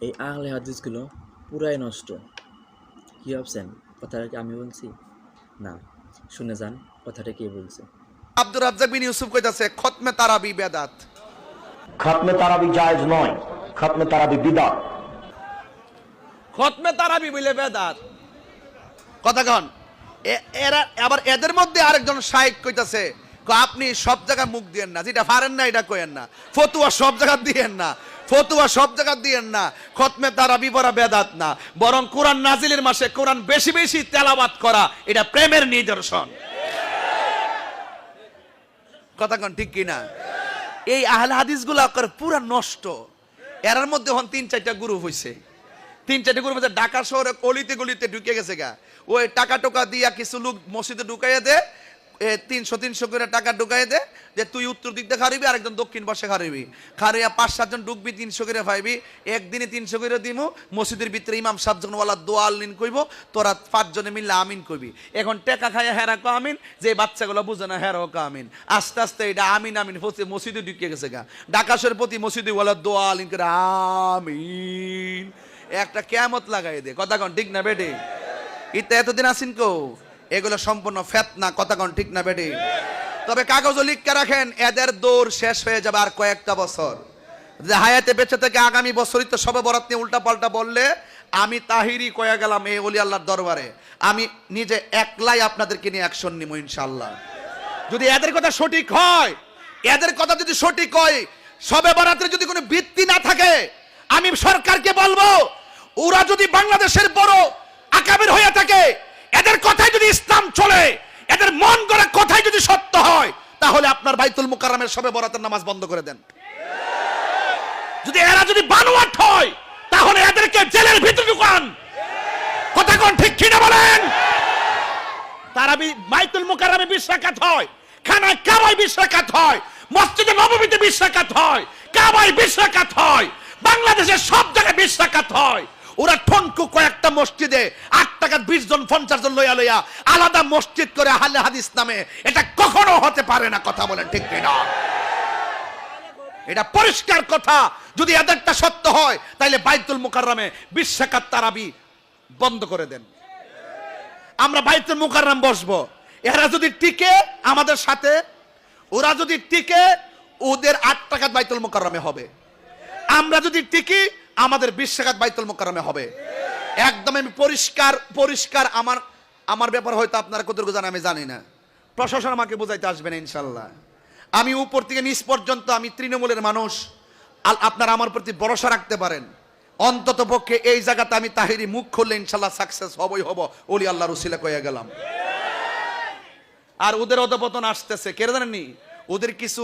এই আহলে হাদিসগুলো পুরাই নষ্ট। কী ভাবছেন? কথাটা কি আমি বলছি? না শুনে যান কথাটা কে বলছে? আব্দুর রাজ্জাক বিন ইউসুফ কইতাছে খতমে তারাবি বেদাত। খতমে তারাবি জায়েজ নয় খতমে তারাবি বিদাত। খতমে তারাবি বলে বেদাত। কথা কন এ- এরা আবার এদের মধ্যে আরেকজন শাইক কইতাছে ক আপনি সব জায়গায় মুখ দিয়েন না যেটা পারেন না এটা কইেন না। ফতুয়া সব জায়গা দিয়েন না। ফতুয়া সব জায়গা দিয়েন না। খতমে তারা পড়া বেদাত না। বরং কোরআন নাজিলের মাসে কোরআন বেশি বেশি তেলাবাত করা, এটা প্রেমের নিদর্শন। কথা কন ঠিক কিনা? এই আহলে হাদিসগুলো করে পুরা নষ্ট। এরার মধ্যে হন তিন চারটা গ্রুপ হইছে। তিন চারটা গ্রুপ হচ্ছে ঢাকা শহরে অলিতে গলিতে ঢুকে গেছে গা। ওই টাকা টোকা দিয়া কিছু লোক মসজিদে ঢুকাইয়া দে তিনশো তিনশো করে টাকা ঢুকাই দে যে তুই উত্তর দিক দিয়ে খারিবি আরেকজন দক্ষিণ পাশে খারিবি খারিয়া পাঁচ সাতজন ঢুকবি, তিনশো করে পাইবি একদিনে তিনশো করে দিমু, মসজিদের ভিতরে ইমাম সাতজন ওয়ালা দোয়াল নিন কইব, তোরা পাঁচজনে মিললে আমিন কইবি। এখন টেকা খাইয়া হেরা কো আমিন, যে বাচ্চাগুলো বুঝে না হেরাও কো আমিন। আস্তে আস্তে এটা আমিন আমিন মসজিদে ঢুকিয়ে গেছে গা। ডাকাশের প্রতি মসজিদে ওয়ালা দোয়াল ইন করে আমিন। একটা কেমত লাগাই দে। কথা কন, ঠিক না বেটে? ইতে এতদিন আসিন কো? এগুলো সম্পূর্ণ ফেতনা, কথা কন, ঠিক না বেটে? তবে কাগজ লিখকে রাখেন, এদের দৌড় শেষ হয়ে যাবে আর কয়েকটা বছর। হায়াতে বেঁচে থেকে আগামী বছরই তো সবে বরাত নিয়ে উল্টা পাল্টা বললে, আমি তাহিরি কয়ে গেলাম এই অলি আল্লাহর দরবারে। আমি নিজে একলাই আপনাদেরকে নিয়ে অ্যাকশন নিব ইনশাল্লাহ যদি এদের কথা সঠিক হয়, এদের কথা যদি সঠিক হয়, সবে বরাতের যদি কোনো ভিত্তি না থাকে, আমি সরকারকে বলব, ওরা যদি বাংলাদেশের বড় আকাবের হয়ে থাকে, এদের কথাই যদি ইসলাম চলে, এদের মন গড়া কথাই যদি সত্য হয় তাহলে আপনার বাইতুল মুকাররমের সবে বরাতের নামাজ বন্ধ করে দেন। যদি এরা যদি বানোয়াট হয়, তাহলে এদেরকে জেলের ভিতরে ঢুকান। কথা কোন ঠিক কিনা বলেন? তারাবি বাইতুল মুকাররমে বিশ রাকাত হয়, খানায় কাবায় বিশ রাকাত হয়, মসজিদে নববীতে বিশ রাকাত হয়, কাবায় বিশ রাকাত হয় বাংলাদেশের সব জায়গায় বিশ রাকাত হয়। ওরা ঠনকু কয়েকটা মসজিদে আট টাকা বিশ জন, পঞ্চাশ জন লইয়া লইয়া আলাদা মসজিদ করে আহলে হাদিস নামে, এটা কখনো হতে পারে না কথা বলেন ঠিক কিনা? এটা পরিষ্কার কথা। যদি এদেরটা সত্য হয় তাহলে বাইতুল মুকাররমে বিশ রাকাত তারাবি বন্ধ করে দেন। আমরা বাইতুল মুকাররম বসবো। এরা যদি টিকে আমাদের সাথে, ওরা যদি টিকে, ওদের আট টাকাত বাইতুল মুকাররমে হবে। আমরা যদি টিকি, আমাদের বিশ বাইতুল মুকাররমে হবে। একদম আমি পরিষ্কার পরিষ্কার আমার আমার ব্যাপার হয়তো আপনারা কতটুকু জানেন, আমি জানি না। প্রশাসন আমাকে বোঝাইতে আসবে না, ইনশাল্লাহ। আমি উপর থেকে নিচ পর্যন্ত আমি তৃণমূলের মানুষ। আপনারা আমার প্রতি ভরসা রাখতে পারেন। অন্তত পক্ষে এই জায়গাতে আমি তাহিরি মুখ খুললে ইনশাল্লাহ সাকসেস হবই হব, ওলি আল্লাহ রসিলা কয়ে গেলাম। আর ওদের অধপতন আসতেছে, কে জানেননি? ওদের কিছু